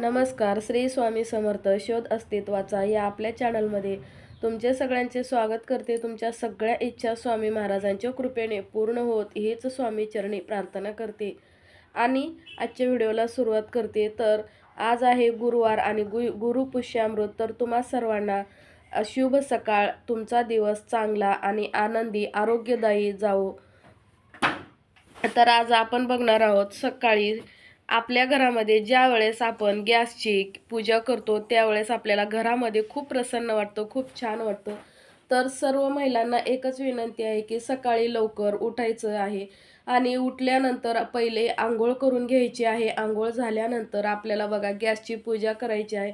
नमस्कार श्री स्वामी समर्थ शोध अस्तित्वाचा या आपल्या चॅनलमध्ये तुमचे सगळ्यांचे स्वागत करते. तुमच्या सगळ्या इच्छा स्वामी महाराजांच्या कृपेने पूर्ण होत हेच स्वामी चरणी प्रार्थना करते. आणि आजच्या व्हिडिओला सुरुवात करते. तर आज आहे गुरुवार आणि गु गुरुपुष्यामृत तर तुम्हा सर्वांना शुभ सकाळ. तुमचा दिवस चांगला आणि आनंदी आरोग्यदायी जावो. तर आज आपण बघणार आहोत सकाळी आपल्या घरामध्ये ज्या वेळेस आपण गॅसची पूजा करतो त्यावेळेस आपल्याला घरामध्ये खूप प्रसन्न वाटतं खूप छान वाटतं. तर सर्व महिलांना एकच विनंती आहे की सकाळी लवकर उठायचं आहे आणि उठल्यानंतर पहिले आंघोळ करून घ्यायची आहे. आंघोळ झाल्यानंतर आपल्याला बघा गॅसची पूजा करायची आहे.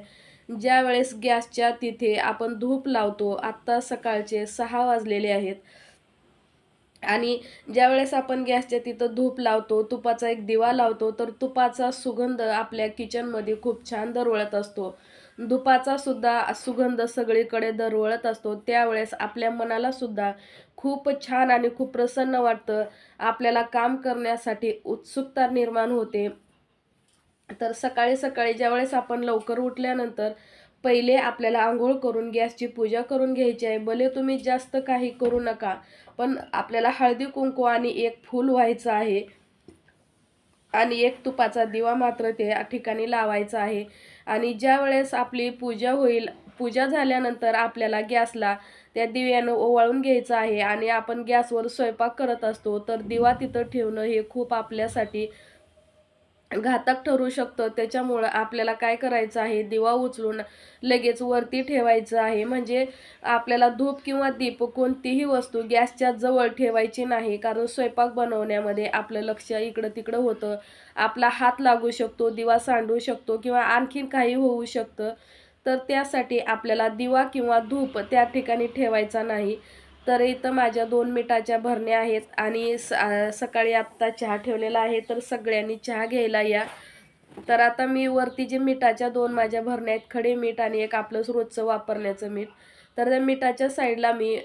ज्या वेळेस गॅसच्या तिथे आपण धूप लावतो आत्ता सकाळचे सहा वाजलेले आहेत. आणि ज्यावेळेस आपण गॅसच्या तिथं धूप लावतो तुपाचा एक दिवा लावतो तर तुपाचा सुगंध आपल्या किचनमध्ये खूप छान दरवळत असतो. धुपाचा सुद्धा सुगंध सगळीकडे दरवळत असतो. त्यावेळेस आपल्या मनाला सुद्धा खूप छान आणि खूप प्रसन्न वाटतं. आपल्याला काम करण्यासाठी उत्सुकता निर्माण होते. तर सकाळी सकाळी ज्यावेळेस आपण लवकर उठल्यानंतर पहिले आपल्याला आंघोळ करून गॅसची पूजा करून घ्यायची आहे. भले तुम्ही जास्त काही करू नका पण आपल्याला हळदी कुंकू आणि एक फूल व्हायचं आहे. आणि एक तुपाचा दिवा मात्र त्या ठिकाणी लावायचा आहे. आणि ज्या वेळेस आपली पूजा होईल पूजा झाल्यानंतर आपल्याला गॅसला त्या दिव्यानं ओवाळून घ्यायचं आहे. आणि आपण गॅसवर स्वयंपाक करत असतो तर दिवा तिथं ठेवणं हे खूप आपल्यासाठी घातक ठरू शकतं. त्याच्यामुळं आपल्याला काय करायचं आहे? दिवा उचलून लगेच वरती ठेवायचं आहे. म्हणजे आपल्याला धूप किंवा दीप कोणतीही वस्तू गॅसच्या जवळ ठेवायची नाही. कारण स्वयंपाक बनवण्यामध्ये आपलं लक्ष इकडं तिकडं होतं. आपला हात लागू शकतो दिवा सांडू शकतो किंवा आणखीन काही होऊ शकतं. तर त्यासाठी आपल्याला दिवा किंवा धूप त्या ठिकाणी ठेवायचा नाही. तर इथं माझ्या दोन मिठाच्या भरण्या आहेत आणि सकाळी आत्ता चहा ठेवलेला आहे तर सगळ्यांनी चहा घ्यायला या. तर आता मी वरती जे मिठाच्या दोन माझ्या भरण्या आहेत खडे मीठ आणि एक आपलं रोजचं वापरण्याचं मीठ तर त्या मिठाच्या साईडला मी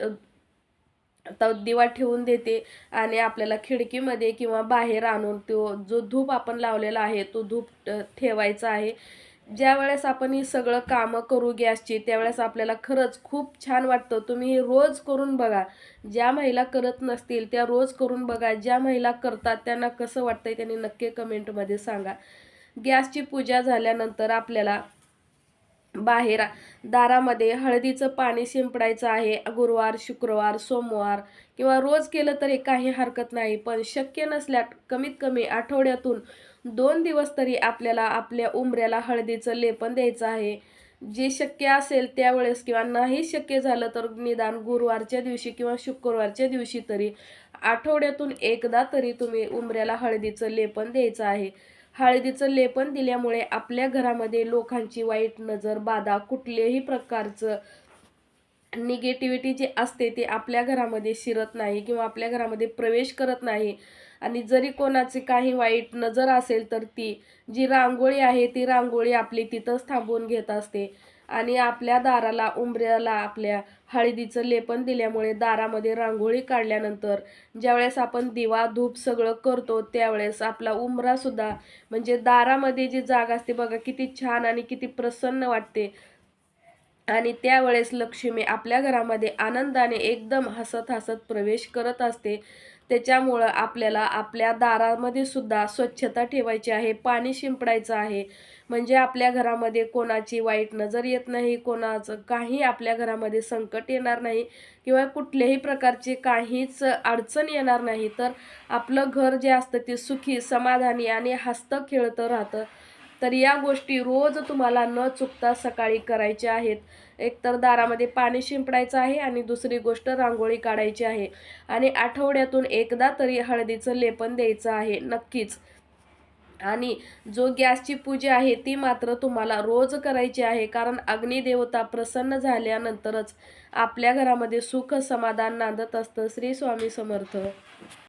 दिवा ठेवून देते आणि आपल्याला खिडकीमध्ये किंवा बाहेर आणून तो जो धूप आपण लावलेला आहे तो धूप ठेवायचा आहे. ज्या वेळेस आपण ही सगळं कामं करू गॅसची त्यावेळेस आपल्याला खरंच खूप छान वाटतं. तुम्ही हे रोज करून बघा. ज्या महिला करत नसतील त्या रोज करून बघा. ज्या महिला करतात त्यांना कसं वाटतंय त्यांनी नक्की कमेंटमध्ये सांगा. गॅसची पूजा झाल्यानंतर आपल्याला बाहेर दारामध्ये हळदीचं पाणी शिंपडायचं आहे. गुरुवार शुक्रवार सोमवार किंवा रोज केलं तरी काही हरकत नाही. पण शक्य नसल्या कमीत कमी आठवड्यातून दोन दिवस तरी आपल्याला आपल्या उमऱ्याला हळदीचं लेपन द्यायचं आहे. जे शक्य असेल त्यावेळेस किंवा नाही शक्य झालं तर निदान गुरुवारच्या दिवशी किंवा शुक्रवारच्या दिवशी तरी आठवड्यातून एकदा तरी तुम्ही उंबऱ्याला हळदीचं लेपन द्यायचं आहे. हळदीचं लेपन दिल्यामुळे आपल्या घरामध्ये लोकांची वाईट नजर बाधा कुठल्याही प्रकारचं निगेटिव्हिटी जी असते ती आपल्या घरामध्ये शिरत नाही किंवा आपल्या घरामध्ये प्रवेश करत नाही. आणि जरी कोणाची काही वाईट नजर असेल तर ती जी रांगोळी आहे ती रांगोळी आपली तिथंच थांबवून घेत असते. आणि आपल्या दाराला उंबऱ्याला आपल्या हळदीचं लेपन दिल्यामुळे दारामध्ये रांगोळी काढल्यानंतर ज्यावेळेस आपण दिवा धूप सगळं करतो त्यावेळेस आपला उंबरासुद्धा म्हणजे दारामध्ये जी जागा असते बघा किती छान आणि किती प्रसन्न वाटते. आणि त्यावेळेस लक्ष्मी आपल्या घरामध्ये आनंदाने एकदम हसत हसत प्रवेश करत असते. त्याच्यामुळं आपल्याला आपल्या दारामध्ये सुद्धा स्वच्छता ठेवायची आहे पाणी शिंपडायचं आहे. म्हणजे आपल्या घरामध्ये कोणाची वाईट नजर येत नाही कोणाचं काही आपल्या घरामध्ये संकट येणार नाही किंवा कुठल्याही प्रकारची काहीच अडचण येणार नाही. तर आपलं घर जे असतं ते सुखी समाधानी आणि हस्त खेळतं राहतं. तर या गोष्टी रोज तुम्हाला न चुकता सकाळी करायच्या आहेत. एकतर दारामध्ये पाणी शिंपडायचं आहे आणि दुसरी गोष्ट रांगोळी काढायची आहे. आणि आठवड्यातून एकदा तरी हळदीचं लेपन द्यायचं आहे नक्कीच. आणि जो गॅसची पूजा आहे ती मात्र तुम्हाला रोज करायची आहे कारण अग्निदेवता प्रसन्न झाल्यानंतरच आपल्या घरामध्ये सुख समाधान नांदत असतं. श्री स्वामी समर्थ.